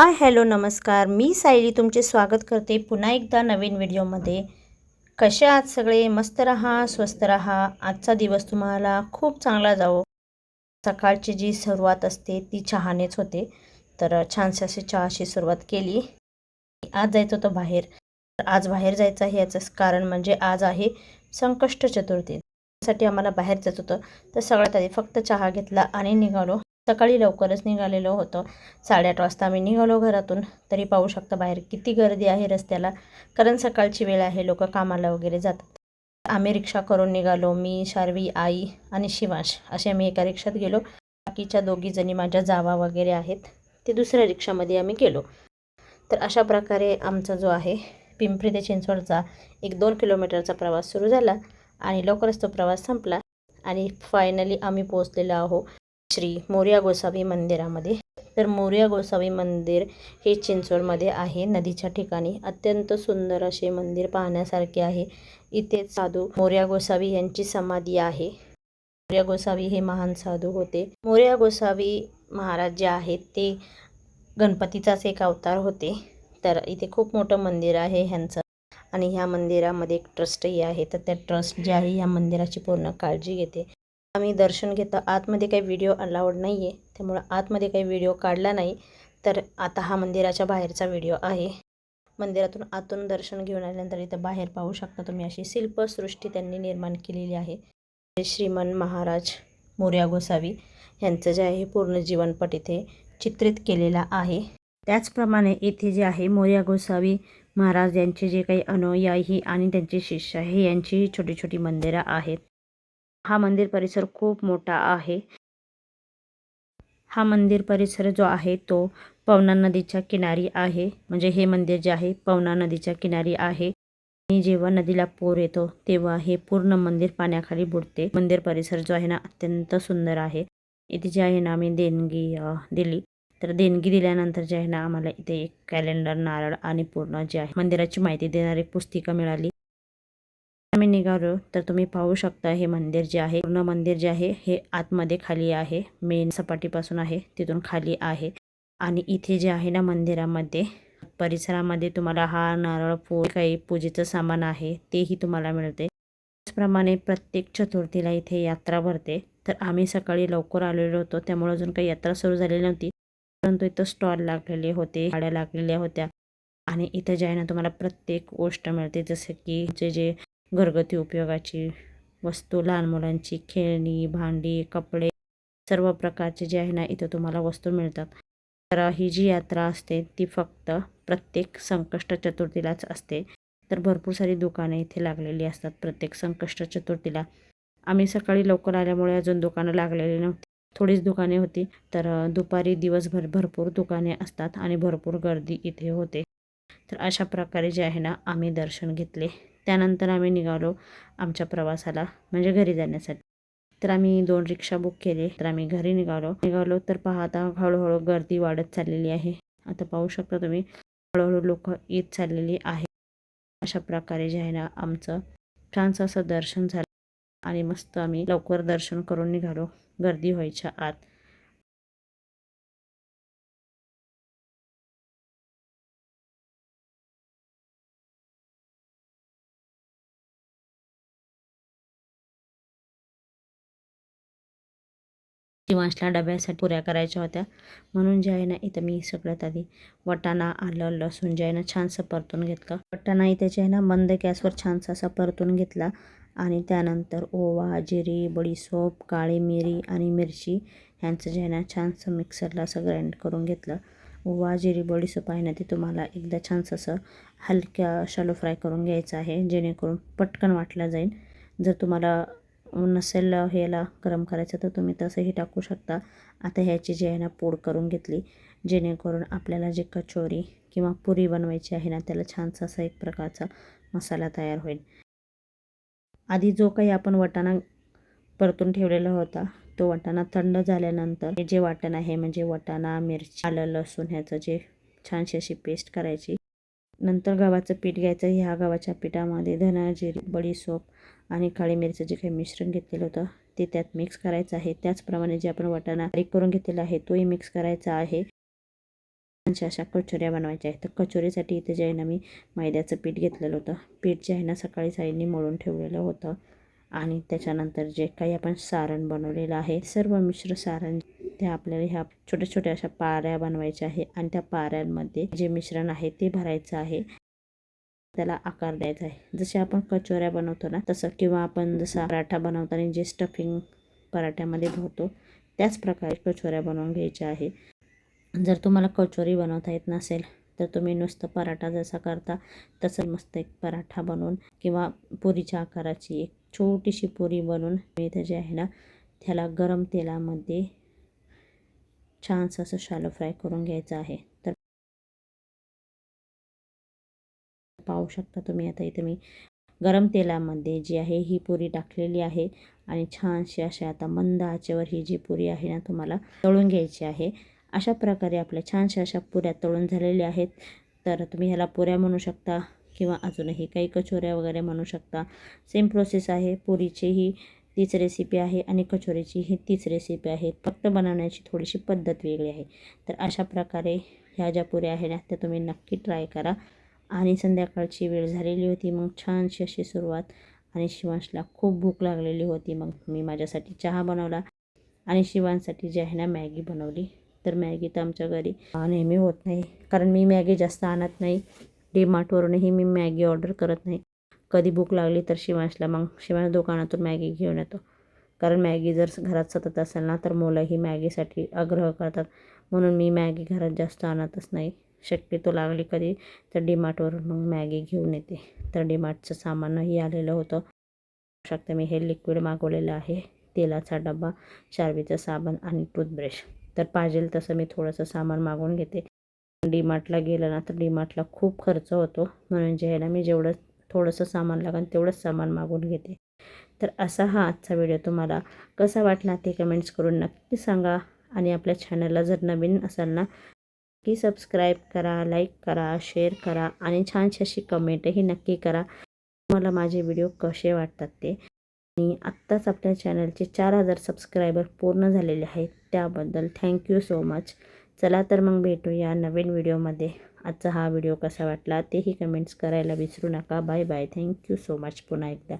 आ hello नमस्कार. मी सायली तुमचे स्वागत करते पुन्हा एकदा नवीन व्हिडिओमध्ये. कसे आहात सगळे? मस्त रहा स्वस्त रहा. आजचा दिवस तुम्हाला खूप चांगला जावो. सकाळची जी सुरुवात असते ती चहानेच होते. तर छानशी अशी चहाशी सुरुवात केली. आज जायचं होतं बाहेर. तर आज बाहेर जायचं आहे याचं कारण म्हणजे आज आहे संकष्ट चतुर्थी. त्यासाठी आम्हाला बाहेर जायचं होतं. तर सगळ्यात आधी फक्त चहा घेतला आणि निघालो. सकाळी लवकरच निघालेलो होतो. साडेआठ वाजता आम्ही निघालो घरातून. तरी पाहू शकता बाहेर किती गर्दी आहे रस्त्याला कारण सकाळची वेळ आहे लोक कामाला वगैरे जातात. आम्ही रिक्षा करून निघालो. मी शार्वी आई आणि शिवांश असे आम्ही एका रिक्षात गेलो. बाकीच्या दोघीजणी माझ्या जावा वगैरे आहेत ते दुसऱ्या रिक्षामध्ये आम्ही गेलो. तर अशा प्रकारे आमचा जो आहे पिंपरी ते चिंचवडचा एक दोन किलोमीटरचा प्रवास सुरू झाला आणि लवकरच तो प्रवास संपला आणि फायनली आम्ही पोहोचलेलो आहो श्री मोर्या गोसावी मंदिरामध्ये. तर मोर्या गोसावी मंदिर हे चिंचवडमध्ये आहे. नदीच्या ठिकाणी अत्यंत सुंदर असे मंदिर पाहण्यासारखे आहे. इथे साधू मोर्या गोसावी यांची समाधी आहे. मोर्या गोसावी हे महान साधू होते. मोर्या गोसावी महाराज जे आहेत ते गणपतीचाच एक अवतार होते. तर इथे खूप मोठं मंदिर आहे ह्यांचं. आणि ह्या मंदिरामध्ये एक ट्रस्टही आहे. तर त्या ट्रस्ट जे आहे ह्या मंदिराची पूर्ण काळजी घेते. आम्ही दर्शन घेता. आतमध्ये काही व्हिडिओ अलाउड नाही आहे त्यामुळं आतमध्ये काही व्हिडिओ काढला नाही. तर आता हा मंदिराच्या बाहेरचा व्हिडिओ आहे. मंदिरातून आतून दर्शन घेऊन आल्यानंतर इथं बाहेर पाहू शकता तुम्ही अशी शिल्पसृष्टी त्यांनी निर्माण केलेली आहे. श्रीमन महाराज मोर्या गोसावी यांचं जे आहे पूर्ण जीवनपट इथे चित्रित केलेला आहे. त्याचप्रमाणे इथे जे आहे मोर्या गोसावी महाराज यांचे जे काही अनुयायी आणि त्यांचे शिष्य हे यांचीही छोटी छोटी मंदिरं आहेत. हा मंदिर परिसर खूप मोठा आहे. हा मंदिर परिसर जो आहे तो पवना नदीच्या किनारी आहे. म्हणजे हे मंदिर जे आहे पवना नदीच्या किनारी आहे. आणि जेव्हा नदीला पूर येतो तेव्हा हे पूर्ण मंदिर पाण्याखाली बुडते. मंदिर परिसर जो आहे ना अत्यंत सुंदर आहे. इथे जे आहे ना आम्ही देणगी दिली. तर देणगी दिल्यानंतर जे आहे ना आम्हाला इथे एक कॅलेंडर नारळ आणि पूर्ण जे आहे मंदिराची माहिती देणारी पुस्तिका मिळाली. आम्ही निघालो तर तुम्ही पाहू शकता हे मंदिर जे आहे. पूर्ण मंदिर जे आहे हे आतमध्ये खाली आहे. मेन सपाटीपासून आहे तिथून खाली आहे. आणि इथे जे आहे ना मंदिरामध्ये परिसरामध्ये तुम्हाला हार नारळ फूल काही पूजेचं सामान आहे तेही तुम्हाला मिळते. त्याचप्रमाणे प्रत्येक चतुर्थीला इथे यात्रा भरते. तर आम्ही सकाळी लवकर आलेलो होतो त्यामुळे अजून काही यात्रा सुरू झालेली नव्हती. परंतु इथं स्टॉल लागलेले होते गाड्या लागलेल्या होत्या. आणि इथं जे आहे ना तुम्हाला प्रत्येक गोष्ट मिळते. जसं की जे जे घरगुती उपयोगाची वस्तू लहान मुलांची खेळणी भांडी कपडे सर्व प्रकारचे जे आहे ना इथं तुम्हाला वस्तू मिळतात. तर ही जी यात्रा असते ती फक्त प्रत्येक संकष्ट चतुर्थीलाच असते. तर भरपूर सारी दुकाने इथे लागलेली असतात प्रत्येक संकष्ट चतुर्थीला. आम्ही सकाळी लवकर आल्यामुळे अजून दुकानं लागलेली नव्हती. थोडीच दुकाने होती तर दुपारी दिवसभर भरपूर दुकाने असतात आणि भरपूर गर्दी इथे होते. तर अशा प्रकारे जे आहे ना आम्ही दर्शन घेतले. त्यानंतर आम्ही निघालो आमच्या प्रवासाला म्हणजे घरी जाण्यासाठी. तर आम्ही दोन रिक्षा बुक केले तर आम्ही घरी निघालो. निघालो तर पाहता हळूहळू गर्दी वाढत चाललेली आहे. आता पाहू शकता तुम्ही हळूहळू लोक येत चाललेली आहे. अशा प्रकारे जे आहे ना आमचं छानसं असं दर्शन झालं आणि मस्त आम्ही लवकर दर्शन करून निघालो. गर्दी व्हायच्या आत. शिवांशला डब्यासाठी पुऱ्या करायच्या होत्या. म्हणून जे आहे ना इथं मी सगळ्यात आधी वटाणा आलं लसूण जे आहे ना छानसं परतून घेतलं. वटाणा इथे जे आहे ना मंद गॅसवर छानसा असा परतून घेतला आणि त्यानंतर ओवा जिरी बडीसोप काळी मिरी आणि मिरची ह्यांचं जे आहे ना छानसं मिक्सरला असं ग्राइंड करून घेतलं. ओवा जिरी बडीसोप आहे ना ते तुम्हाला एकदा छानसं असं हलक्या शालो फ्राय करून घ्यायचं आहे जेणेकरून पटकन वाटलं जाईल. जर तुम्हाला नसेल ह्याला गरम करायचं तर तुम्ही तसंही टाकू शकता. आता ह्याची जी आहे ना पूड करून घेतली. जेणेकरून आपल्याला जी कचोरी किंवा पुरी बनवायची आहे ना त्याला छानसा असा एक प्रकारचा मसाला तयार होईल. आधी जो काही आपण वाटाणा परतून ठेवलेला होता तो वाटाणा थंड झाल्यानंतर हे जे वाटण आहे म्हणजे वाटाणा मिरची आलं लसूण ह्याचं जे छानशी अशी पेस्ट करायची नंतर गव्हाचं पीठ घ्यायचं. ह्या गव्हाच्या पिठामध्ये धना जिरी बडीसोप आणि काळी मिरचं जे काही मिश्रण घेतलेलं होतं ते त्यात मिक्स करायचं आहे. त्याचप्रमाणे जे आपण वाटाणा बारीक करून घेतलेला आहे तोही मिक्स करायचा आहे. अशा अशा कचोऱ्या बनवायच्या आहेत. तर कचोरीसाठी इथे जे आहे ना मी मैद्याचं पीठ घेतलेलं होतं. पीठ जे आहे ना सकाळी साईडनी मळून ठेवलेलं होतं. आणि त्याच्यानंतर जे काही आपण सारण बनवलेलं आहे सर्व मिश्र सारण ते आपल्याला ह्या छोट्या छोट्या अशा पाऱ्या बनवायच्या आहे आणि त्या पाऱ्यांमध्ये जे मिश्रण आहे ते भरायचं आहे. त्याला आकार द्यायचा आहे. जसे आपण कचोऱ्या बनवतो ना तसं किंवा आपण जसा पराठा बनवताना जे स्टफिंग पराठ्यामध्ये भरतो त्याच प्रकारे कचोऱ्या बनवून घ्यायच्या आहे. जर तुम्हाला कचोरी बनवता येत नसेल तर तुम्ही नुसतं पराठा जसा करता तसं मस्त एक पराठा बनवून किंवा पुरीच्या आकाराची एक छोटीशी पुरी बनवून मी इथं जे आहे ना त्याला गरम तेलामध्ये छानसं असं शालो फ्राय करून घ्यायचं आहे. तर पाहू शकता तुम्ही आता इथे मी गरम तेलामध्ये जी आहे ही पुरी टाकलेली आहे आणि छानशी अशा आता मंद आचेवर ही जी पुरी आहे ना तुम्हाला तळून घ्यायची आहे. अशा प्रकारे आपल्या छानशा अशा पुऱ्या तळून झालेल्या आहेत. तर तुम्ही ह्याला पुऱ्या म्हणू शकता. किंवा अजूनही काही कचोऱ्या वगैरे म्हणू शकता. सेम प्रोसेस आहे. पुरीचीही तीच रेसिपी आहे आणि कचोरीची ही तीच रेसिपी आहे. फक्त बनवण्याची थोडीशी पद्धत वेगळी आहे. तर अशा प्रकारे ह्या ज्या पुऱ्या आहेत ना त्या तुम्ही नक्की ट्राय करा. आणि संध्याकाळची वेळ झालेली होती मग छानशी अशी सुरुवात. आणि शिवांशला खूप भूक लागलेली होती मग मी माझ्यासाठी चहा बनवला. आणि शिवांसाठी जी आहे ना मॅगी बनवली. तर मॅगी तर आमच्या घरी नेहमी होत नाही. कारण मी मॅगी जास्त आणत नाही. डीमार्टवरूनही मी मॅगी ऑर्डर करत नाही. कधी भूक लागली तर शिवांशला मग शिवांश दुकानातून मॅगी घेऊन येतो. कारण मॅगी जर घरात सतत असेल ना तर मुलंही मॅगीसाठी आग्रह करतात. म्हणून मी मॅगी घरात जास्त आणतच नाही. शक्यतो लागली कधी तर डीमार्टवरून मग मॅगी घेऊन येते. तर डीमार्टचं सामानही आलेलं होतं. शकता मी हे लिक्विड मागवलेलं आहे. तेलाचा डबा शार्वीचं साबण आणि टूथब्रश. तर पाहिजेल तसं मी थोडंसं सामान मागवून घेते. डीमार्टला गेलं ना तर डीमार्टला खूप खर्च होतो. म्हणून जे आहे ना मी जेवढं थोडंसं सामान लागेल तेवढंच सामान मागून घेते. तर असा हा आजचा व्हिडिओ तुम्हाला कसा वाटला ते कमेंट्स करून नक्की सांगा. आणि आपल्या चॅनलला जर नवीन असाल ना की सबस्क्राईब करा लाईक करा शेअर करा आणि छानशी अशी कमेंटही नक्की करा. तुम्हाला माझे व्हिडिओ कसे वाटतात ते. आणि आत्ताच आपल्या चॅनलचे चार हजार सबस्क्रायबर पूर्ण झालेले आहेत त्याबद्दल थँक्यू सो मच. चला तर मग भेटूया नवीन व्हिडिओमध्ये. आजचा हा व्हिडिओ कसा वाटला तेही कमेंट्स करायला विसरू नका. Bye bye. Thank you so much पुन्हा एकदा.